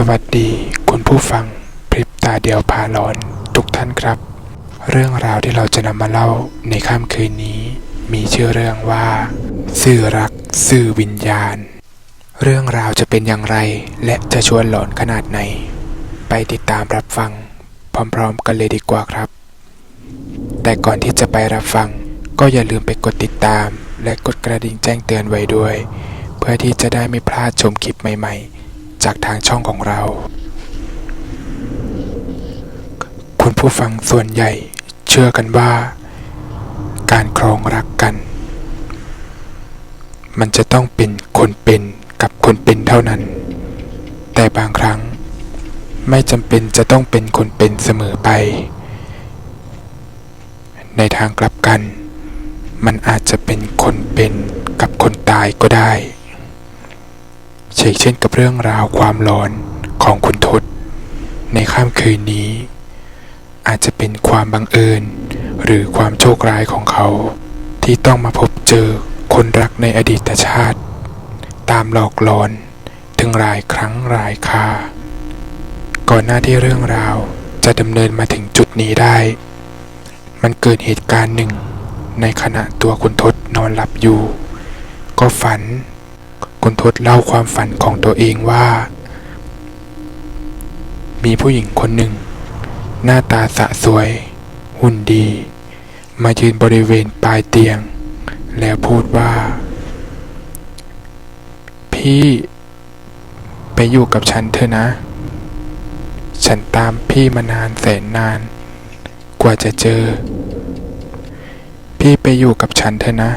สวัสดีคุณผู้ฟังพริบตาเดียวพาหลอนทุกท่านครับ เรื่องราวที่เราจะนำมาเล่าในค่ำคืนนี้ มีชื่อเรื่องว่า สื่อรักสื่อวิญญาณ เรื่องราวจะเป็นอย่างไร และจะชวนหลอนขนาดไหน ไปติดตามรับฟัง พร้อมๆ กันเลยดีกว่าครับ แต่ก่อนที่จะไปรับฟัง ก็อย่าลืมไปกดติดตาม และกดกระดิ่งแจ้งเตือนไว้ด้วย เพื่อที่จะได้ไม่พลาดชมคลิปใหม่ ๆ จากทางช่องของเรา คุณผู้ฟังส่วนใหญ่เชื่อกันว่า การครองรักกัน มันจะต้องเป็นคนเป็นกับคนเป็นเท่านั้น แต่บางครั้งไม่จำเป็นจะต้องเป็นคนเป็นเสมอไป ในทางกลับกัน มันอาจจะเป็นคนเป็นกับคนตายก็ได้ เช่นเช่นกับเรื่องราวความหลอนของคุณทศในค่ำคืนนี้ อาจจะเป็นความบังเอิญ หรือความโชคร้ายของเขา ที่ต้องมาพบเจอคนรักในอดีตชาติ ตามหลอกหลอนถึงหลายครั้งหลายคา ก่อนหน้าที่เรื่องราวจะดำเนินมาถึงจุดนี้ได้ มันเกิดเหตุการณ์หนึ่ง ในขณะตัวคุณทศนอนหลับอยู่ ก็ฝัน คุณทศเล่าความฝันของตัวเองว่า มีผู้หญิงคนหนึ่ง หน้าตาสะสวย หุ่นดี มายืนบริเวณปลายเตียง แล้วพูดว่า พี่ไปอยู่กับฉันเถอะนะ ฉันตามพี่มานานแสนนาน กว่าจะเจอ พี่ไปอยู่กับฉันเถอะนะ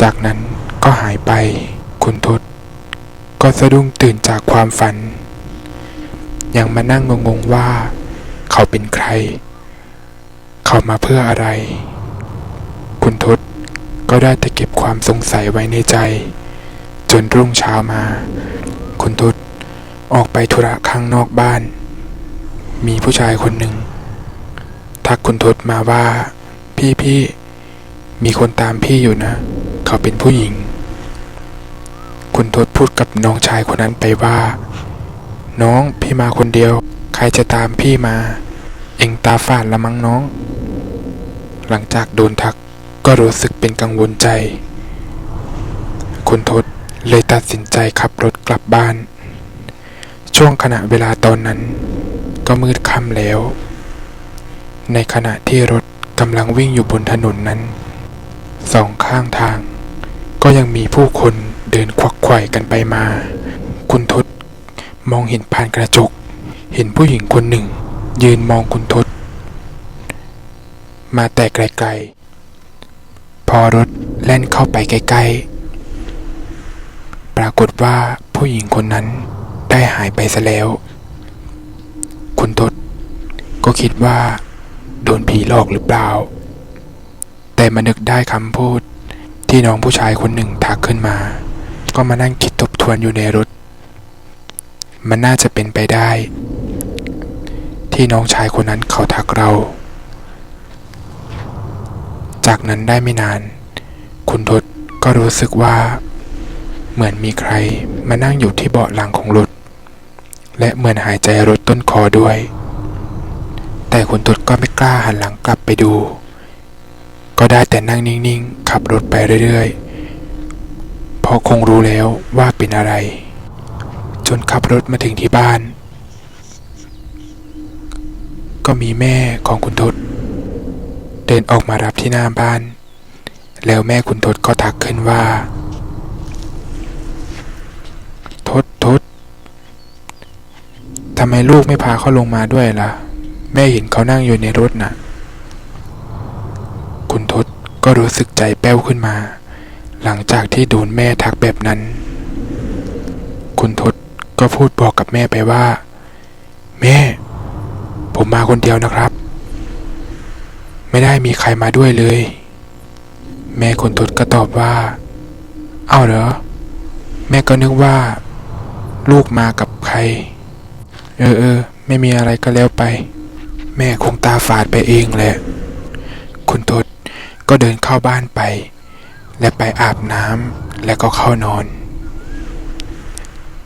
จากนั้นก็หายไป คุณทศก็สะดุ้งตื่นจากความฝัน ยังมานั่งงงๆว่า เขาเป็นใคร เขามาเพื่ออะไร คุณทศก็ได้แต่เก็บความสงสัยไว้ในใจ จนรุ่งเช้ามา คุณทศออกไปธุระข้างนอกบ้าน มีผู้ชายคนหนึ่ง ทักคุณทศมาว่า พี่พี่มีคนตามพี่อยู่นะ เขาเป็นผู้หญิง คุณทศพูดกับน้องชายคนนั้นไปว่า น้องพี่มาคนเดียว ใครจะตามพี่มา เอ็งตาฝาดละมั้งน้อง หลังจากโดนทักก็รู้สึกเป็นกังวลใจ คุณทศเลยตัดสินใจขับรถกลับบ้าน ช่วงขณะเวลาตอนนั้น ก็มืดค่ำแล้ว ในขณะที่รถกำลังวิ่งอยู่บนถนนนั้น สองข้างทาง ก็ยังมีผู้คน เดินควักไขว่กันไปมา คุณทศมองเห็นผ่านกระจก เห็นผู้หญิงคนหนึ่ง ยืนมองคุณทศมาแต่ไกลๆ พอรถแล่นเข้าไปใกล้ๆ ปรากฏว่าผู้หญิงคนนั้นได้หายไปซะแล้ว คุณทศก็คิดว่า โดนผีหลอกหรือเปล่า แต่มานึกได้คำพูดที่น้องผู้ชายคนหนึ่งทักขึ้นมา ก็มานั่งคิดทบทวนอยู่ในรถ มันน่าจะเป็นไปได้ ที่น้องชายคนนั้นเขาทักเรา จากนั้นได้ไม่นาน คุณทศก็รู้สึกว่า เหมือนมีใครมานั่งอยู่ที่เบาะหลังของรถ และเหมือนหายใจรถต้นคอด้วย แต่คุณทศก็ไม่กล้าหันหลังกลับไปดู ก็ได้แต่นั่งนิ่งๆ ขับรถไปเรื่อยๆ พราะคงรู้แล้วว่าเป็นอะไร จนขับรถมาถึงที่บ้าน ก็มีแม่ของคุณทศเดินออกมารับที่หน้าบ้าน แล้วแม่คุณทศก็ทักขึ้นว่า ทศทศทำไมลูกไม่พาเขาลงมาด้วยล่ะ แม่เห็นเขานั่งอยู่ในรถน่ะ คุณทศก็รู้สึกใจแป้วขึ้นมา หลังจากที่โดนแม่ทักแบบนั้น คุณทศก็พูดบอกกับแม่ไปว่า แม่ ผมมาคนเดียวนะครับ ไม่ได้มีใครมาด้วยเลย แม่คุณทศก็ตอบว่า เอ้าเหรอ แม่ก็นึกว่า ลูกมากับใคร เออเออไม่มีอะไรก็แล้วไป แม่คงตาฝาดไปเองแหละ คุณทศก็เดินเข้าบ้านไป และไปอาบน้ำและก็เข้านอน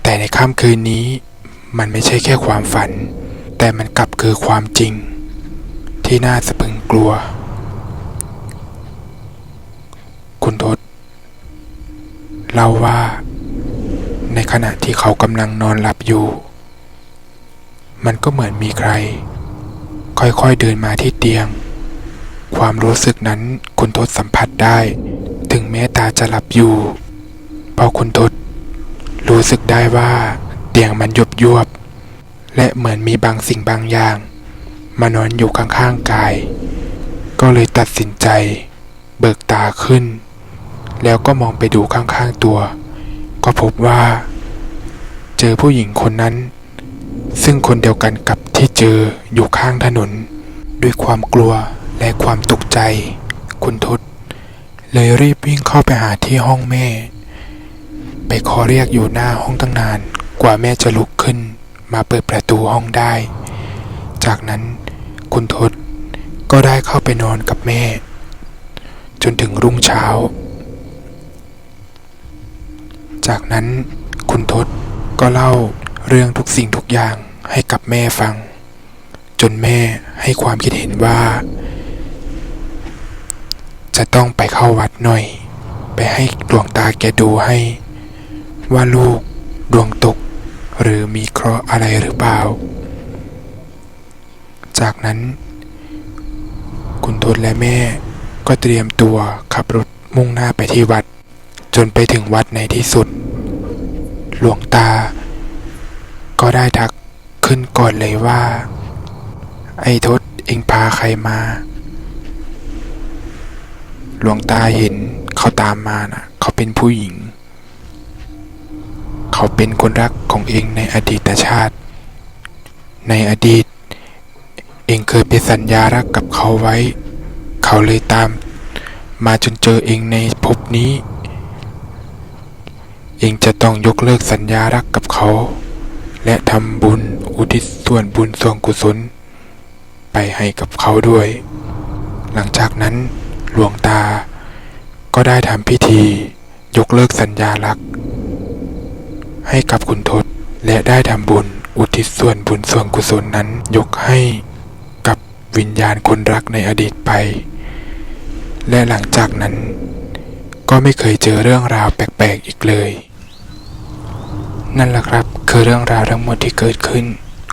แต่ในค่ำคืนนี้มันไม่ใช่แค่ความฝัน แต่มันกลับคือความจริง ที่น่าสะพึงกลัว คุณทศเล่าว่า ในขณะที่เขากำลังนอนหลับอยู่ มันก็เหมือนมีใคร ค่อยๆเดินมาที่เตียง ความรู้สึกนั้นคุณทศสัมผัสได้ แม้ตาจะหลับอยู่พราะคุณทศรู้สึกได้ว่าเตียงมันยุบยวบ และเหมือนมีบางสิ่งบางอย่าง มานอนอยู่ข้างๆกาย ก็เลยตัดสินใจ เบิกตาขึ้น แล้วก็มองไปดูข้างๆตัว ก็พบว่า เจอผู้หญิงคนนั้น ซึ่งคนเดียวกันกับที่เจออยู่ข้างถนน ด้วยความกลัวและความตกใจ คุณทศ เลยรีบวิ่งเข้าไปหาที่ห้องแม่ ไปขอเรียกอยู่หน้าห้องตั้งนาน กว่าแม่จะลุกขึ้น มาเปิดประตูห้องได้ จากนั้นคุณทศก็ได้เข้าไปนอนกับแม่ จนถึงรุ่งเช้า จากนั้นคุณทศก็เล่าเรื่องทุกสิ่งทุกอย่างให้กับแม่ฟัง จนแม่ให้ความคิดเห็นว่า จะต้องไปเข้าวัดหน่อย ไปให้ดวงตาแกดูให้ ว่าลูกดวงตก หรือมีเคราะห์อะไรหรือเปล่า จากนั้น คุณทศและแม่ก็เตรียมตัวขับรถมุ่งหน้าไปที่วัด จนไปถึงวัดในที่สุด หลวงตา ก็ได้ทักขึ้นก่อนเลยว่า ไอ้ทศเองพาใครมา หลวงตาเห็นเขาตามมานะเขาเป็นผู้หญิง เขาเป็นคนรักของเองในอดีตชาติ ในอดีต เองเคยไปสัญญารักกับเขาไว้ เขาเลยตาม มาจนเจอเองในภพนี้ เองจะต้องยกเลิกสัญญารักกับเขา และทำบุญอุทิศส่วนบุญส่วนกุศล ไปให้กับเขาด้วย หลังจากนั้น หลวงตา ก็ได้ทำพิธี ยกเลิกสัญญารักให้กับคุณทศและได้ทำบุญอุทิศส่วนบุญส่วนกุศลนั้นยกให้กับวิญญาณคนรักในอดีตไป และหลังจากนั้น ก็ไม่เคยเจอเรื่องราวแปลกๆอีกเลย นั่นแหละครับคือเรื่องราวทั้งหมดที่เกิดขึ้น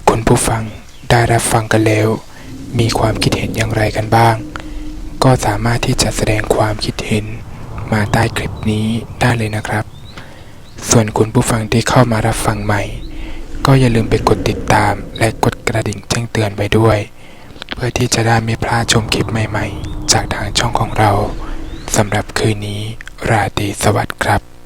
คุณผู้ฟังได้รับฟังกันแล้ว มีความคิดเห็นอย่างไรกันบ้าง ก็สามารถที่จะแสดงความคิดเห็นมาใต้คลิปนี้ได้เลยนะครับ ส่วนคุณผู้ฟังที่เข้ามารับฟังใหม่ ก็อย่าลืมไปกดติดตามและกดกระดิ่งแจ้งเตือนไว้ด้วย เพื่อที่จะได้ไม่พลาดชมคลิปใหม่ ๆ จากทางช่องของเราสำหรับคืนนี้ราตรีสวัสดิ์ครับ